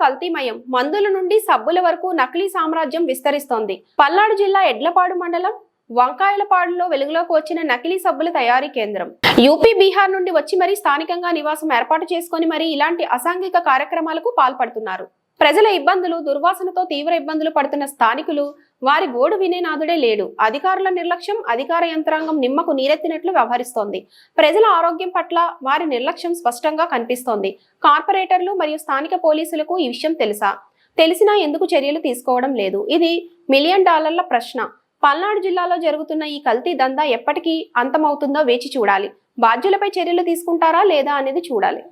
కల్తీమయం. మందుల నుండి సబ్బుల వరకు నకిలీ సామ్రాజ్యం విస్తరిస్తోంది. పల్నాడు జిల్లా ఎడ్లపాడు మండలం వంకాయలపాడులో వెలుగులోకి వచ్చిన నకిలీ సబ్బుల తయారీ కేంద్రం. యూపీ బీహార్ నుండి వచ్చి మరీ స్థానికంగా నివాసం ఏర్పాటు చేసుకొని మరీ ఇలాంటి అసాంఘిక కార్యక్రమాలకు పాల్పడుతున్నారు. ప్రజల ఇబ్బందులు దుర్వాసనతో తీవ్ర ఇబ్బందులు పడుతున్న స్థానికులు వారి గోడు వినేనాథుడే లేడు. అధికారుల నిర్లక్ష్యం అధికార యంత్రాంగం నిమ్మకు నీరెత్తినట్లు వ్యవహరిస్తోంది. ప్రజల ఆరోగ్యం పట్ల వారి నిర్లక్ష్యం స్పష్టంగా కనిపిస్తోంది. కార్పొరేటర్లు మరియు స్థానిక పోలీసులకు ఈ విషయం తెలుసా? తెలిసినా ఎందుకు చర్యలు తీసుకోవడం లేదు. ఇది మిలియన్ డాలర్ల ప్రశ్న. పల్నాడు జిల్లాలో జరుగుతున్న ఈ కల్తీ దందా ఎప్పటికీ అంతమవుతుందో వేచి చూడాలి. బాధ్యులపై చర్యలు తీసుకుంటారా లేదా అనేది చూడాలి.